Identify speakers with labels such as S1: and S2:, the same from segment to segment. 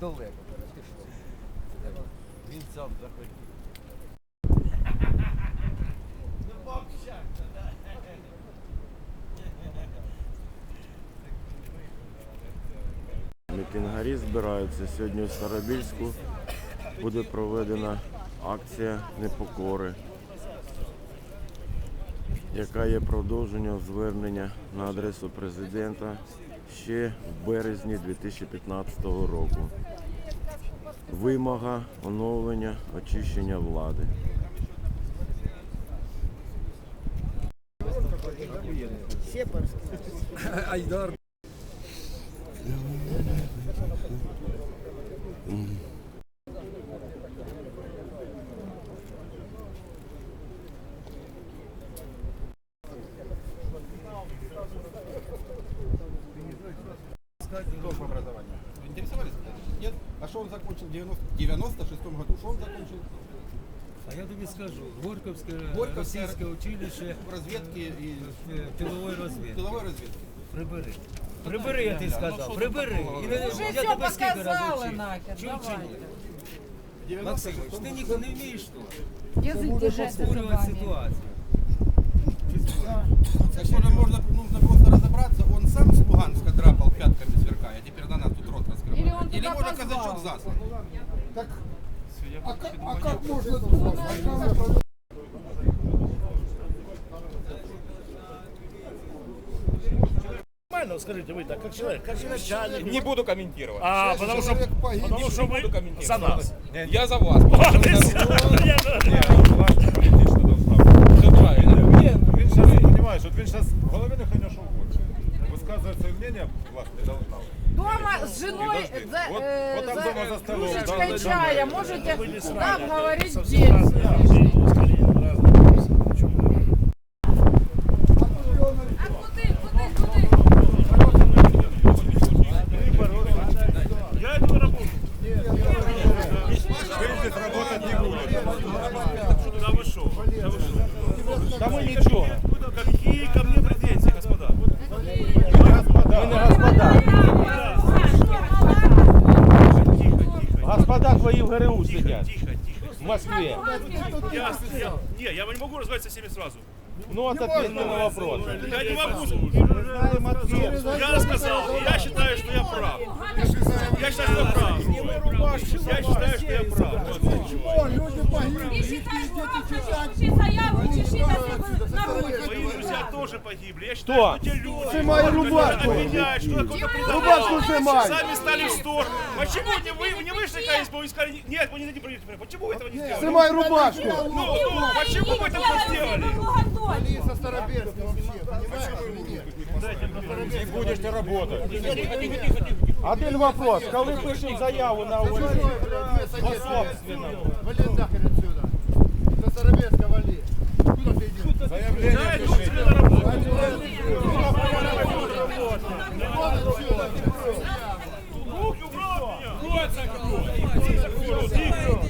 S1: далеко. Ти що? Він сам захотів.
S2: Мітингарі збираються. Сьогодні у Старобільську буде проведена акція непокори, яка є продовженням звернення на адресу президента ще в березні 2015 року. Вимога оновлення очищення влади.
S1: Айдар.
S3: Тоже образование. Вы Интересовались? Нет? А что он закончил в 90 96 году? Что он закончил?
S4: А я тобі скажу, Горьковське
S3: Горьковське
S4: російське училище
S3: В разведке и
S4: е, тилової розвідки.
S3: тыловой разведке.
S4: Прибери. Прибери, я тобі сказав, прибери. І не-
S5: Уже
S4: я
S5: все
S4: тебе скільки разів
S5: показали
S4: вчив.
S5: нахер,
S4: Чув чи ні?
S5: давайте.
S4: Максимович, ти ніколи не вмієш що?
S5: Язык держать за
S4: Створювати
S5: зубами.
S4: ситуацію.
S3: Так что же можно, нужно просто разобраться, он сам с Луганска драпал пятками сверкая, а теперь на нас тут рот раскрывает.
S5: Или он
S3: Или
S5: туда
S3: может
S5: позвал?
S3: казачок заслан.
S6: Нормально, скажите вы так, как человек, как начальник.
S7: Не буду комментировать.
S6: А, потому что, потому что вы
S7: буду комментировать.
S6: за нас.
S7: Я за вас.
S6: А, ты всё, я-
S7: Все правильно.
S8: Він зараз, розумієш, от він зараз в голові не храняшов хоче. Висказує своє мнення, власне, не должна.
S5: Дома с женой за,
S8: Вот-
S5: э,
S8: вот там
S5: за
S8: дома за столом,
S5: кружечкой чая
S8: да.
S5: можете
S6: Вы не
S5: там
S6: знали.
S5: говорить
S6: Совсем
S5: день.
S6: Я,
S8: не,
S6: могу разговаривать со всеми сразу.
S9: Ну вот ответь на вопрос.
S6: Я не могу. Я сказал, я считаю, что я прав. Я считаю, что я прав. Я считаю, что я прав. Мои друзья тоже погибли. Я считаю, что те люди, которые обвиняют, что кто-то предавал, сами стали в сторону. Почему не вы не вышли к КСП и сказали, нет, вы не дадим проверить? Почему вы этого не сделали? Снимай рубашку! Ну, ну, почему вы этого не сделали?
S8: І будеш ти працювати.
S9: Один вопрос. Коли пишемо заяву на УНС, по собственному.
S8: Заявлення
S6: Дай тут
S8: пиши.
S6: себе на работу. Руки убрал от меня. Рот закрой. Тихо.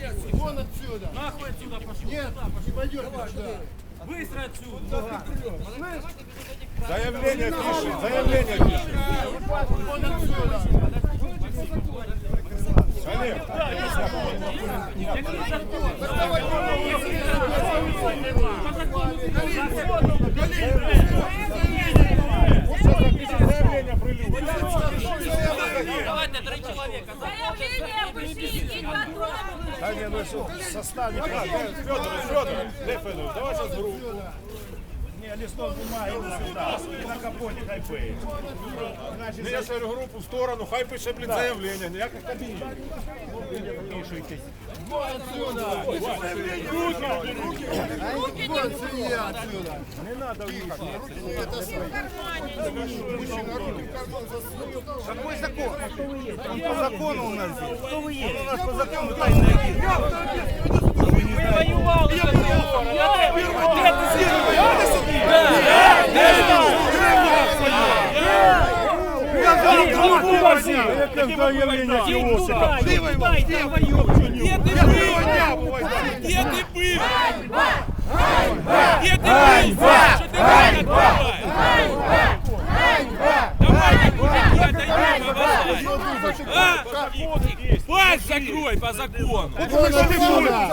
S6: Нахуй отсюда пошел. Быстро отсюда.
S8: Заявлення пиши. Заявлення пиши.
S5: Заявление пишите,
S8: Да не, ну что, состав не Федор, Федор, не Федор, давай сейчас в.
S9: Не, листок бумаги на на капоте хай пиє.
S8: Ну я ж говорю, групу в сторону, хай пише, заявление, заявлення, ніяких кабінів. Ну,
S6: Отсюда!
S3: Руки!
S7: Отсюда! Не
S9: надо
S3: Тихо, руки не это
S6: Мужчина.
S1: Какой закон? По закону у нас здесь. Кто вы есть? У нас по закону тайный агент.
S9: Вы воевали за него! Я первый! Я ты Да! Да! Да!
S1: Где вы? Где вы?
S7: закрой по закону.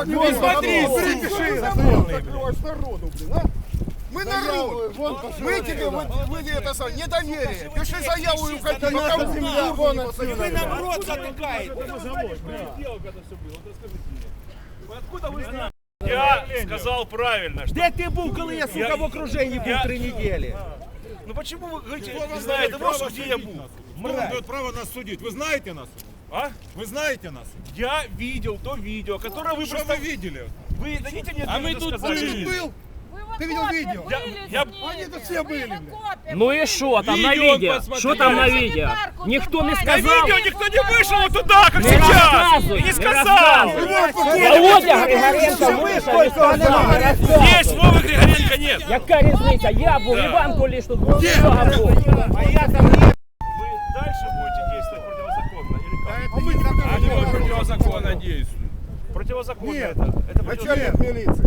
S10: Ну смотри,
S3: Перепиши законы, народу, блин, а? Мы народ. Мы тебе, вы, вы это самое, недоверие. Пиши заяву и уходи. Пока земля, вон отсюда.
S6: Вы нам рот затыкаете. Откуда вы знаете? Я сказал правильно, что...
S9: Де ти був, коли я, сука, в окруженні був
S6: Я-
S9: три неділі?
S6: Ну почему вы говорите, не знаете, может, где я был?
S8: Кто вам дает право нас судить? Вы знаете нас?
S6: А?
S8: Вы знаете нас?
S6: Я видел то видео, которое вы
S8: Что
S6: просто...
S8: вы видели?
S6: Вы дадите мне
S7: А мы
S6: тоже
S7: тут
S6: сказать?
S7: были.
S3: был?
S11: Ты
S3: видел видео?
S6: Я, я,
S3: Они тут все были.
S1: Ну і що там на
S7: Відео
S1: відео?
S7: посмотри.
S1: Що там на відео? Ніхто не
S6: на
S1: сказав.
S6: видео никто не вышел вот туда, как
S1: Не
S6: сейчас.
S1: рассказывай,
S6: И не
S1: не
S6: сказал.
S1: Володя Григоренко вийшов і стане нам розказувати.
S6: Есть Вова Григоренко, нет.
S1: Яка різниця? Я був, Іван Куліш тут був, Серега був.
S6: Вы дальше будете действовать противозаконно или как?
S7: А кто противозаконно действует?
S6: Противозаконно
S3: Нет.
S6: это. Это
S3: Начальник милиции.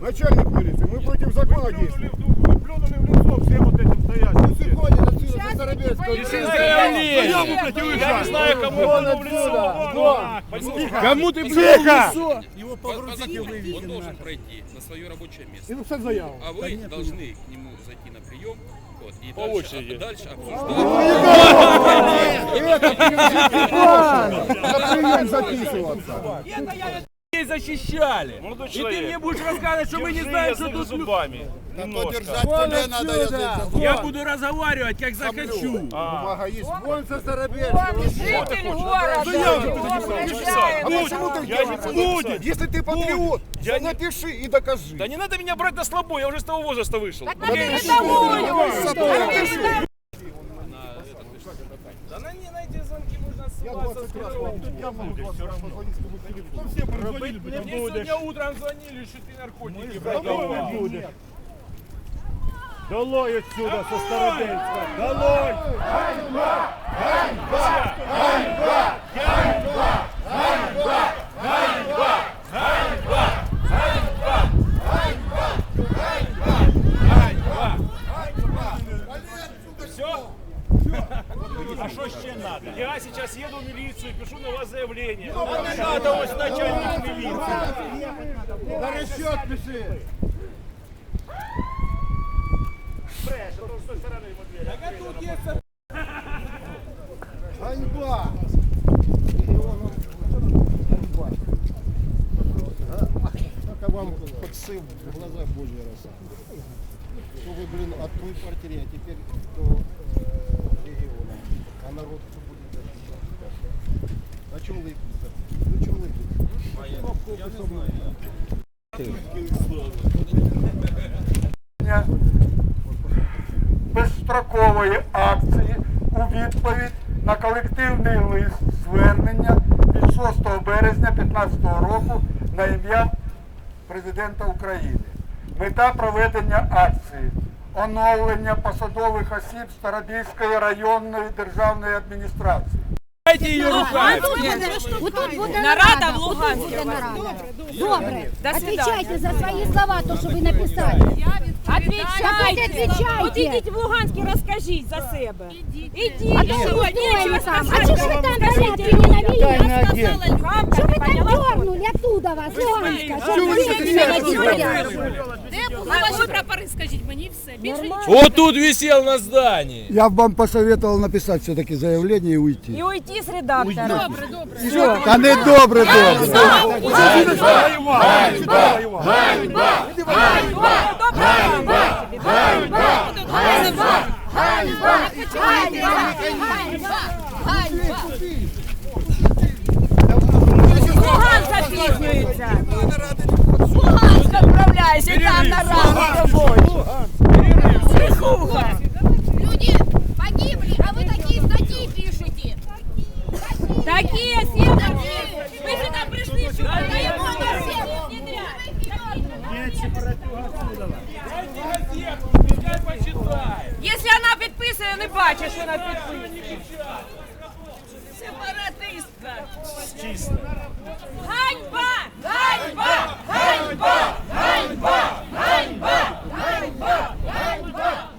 S3: Начальник милиции. Мы против закона действуем.
S8: Вы плюнули в лицо всем вот этим стоящим.
S3: Выходит отсюда со Старобельского.
S7: Заявление.
S6: Я не знаю, кому я плюнул в лицо.
S7: Кому ты
S10: Тихо!
S5: Его по, по закону он должен пройти на свое рабочее место.
S3: И написать заяву.
S5: А вы должны к нему зайти на прием вот, и
S6: По
S5: дальше,
S6: очереди.
S5: а дальше обсуждать.
S3: На прием записываться.
S7: Защищали.
S6: Молодой
S7: И ты
S6: человек.
S7: мне будешь рассказывать, что мы не
S6: Держи
S7: знаем, что
S6: язык
S7: тут... лю-
S6: зубами. Немножко.
S3: тебе надо язык.
S7: Я буду разговаривать, как захочу.
S3: Бумага есть. Вон со Старобельского.
S11: Житель города.
S3: А почему ты
S6: Я не буду
S3: Будет.
S6: писать.
S3: Если ты патриот,
S6: Я
S3: то
S6: не-
S3: напиши и докажи.
S6: Да не надо меня брать на слабо, я уже с того возраста вышел.
S11: Так на передовую.
S6: Да на не на эти звонки можно
S3: Я 20 раз я могу 20 раз позвонить с тобой в телефон.
S8: Все позвонили,
S7: Мне сегодня утром звонили, что ты наркотики продавал.
S10: буде. Долой отсюда, со Старобельська. Долой! А що ще треба?
S6: Я сейчас еду в милицию, пишу на вас заявление.
S10: Не треба ось начальник міліції.
S3: На расчет пиши. Ганьба! Только вам подсыл в глаза Божьи роса. Что вы, блин, от той партии, а теперь до э, региона. А народ что будет дальше? А что улыбиться? Ну что улыбиться?
S10: безстрокової акції у відповідь на колективний лист звернення від 6 березня 2015 року на ім'я президента України. Мета проведення акції оновлення посадових осіб Старобільської районної державної адміністрації.
S7: Дайте ее руками.
S12: Отут буде
S11: Нарада в
S12: отут
S11: Луганській
S12: буде
S11: у вас.
S12: нарада. Добре.
S11: До свидания.
S12: Отвечайте за свои слова, то, что вы написали.
S11: Отвечайте.
S12: Отвечайте.
S11: От ідіть в Луганськ і розкажіть за себе. Ідіть.
S12: А
S11: Ідіть.
S12: то вы
S11: Нічого
S12: устроили там. А
S11: сказати.
S12: что ж вы там порядки не навели?
S11: Вам
S12: Что
S11: так
S12: вы там
S11: поняла?
S12: дернули оттуда вас, Луганска? Что
S3: Чего вы
S12: вы
S3: не
S12: не
S3: хотите?
S11: Де були ваші прапори, скажіть мені і все. Більше нічого.
S7: Вот тут висел на здании.
S3: Я бы вам посоветовал написать все-таки заявление и уйти.
S11: І уйти з редактора. Добре, добре.
S3: Да не добре, добре.
S11: Луган запізнюється. Луганськ відправляйся, там на раду робочу. Брехуха.
S12: Люди погибли, а вы такие статьи пишете.
S11: Такі, всі такі. Ви сюди прийшли, що ви
S12: Я буду
S11: всі
S12: всем
S7: Пускай почитает.
S11: Якщо вона підписує, не бачиш, що вона підписує. Чисто. Ганьба! Ганьба! Ганьба! Ганьба! Ганьба! Ганьба! Ганьба!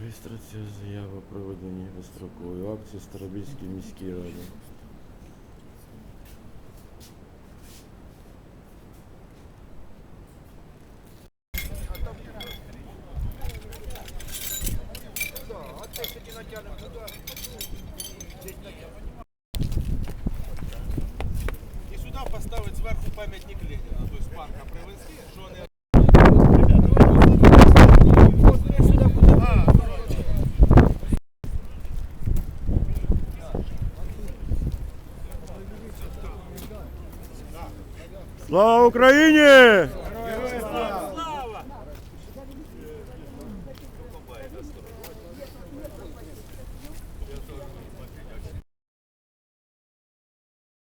S2: Реєстрація заяви проведення безстрокової акції Старобільській міській раді.
S5: зверху пам'ятник Леніна, тобто парка привезти, що не
S2: Слава Україні!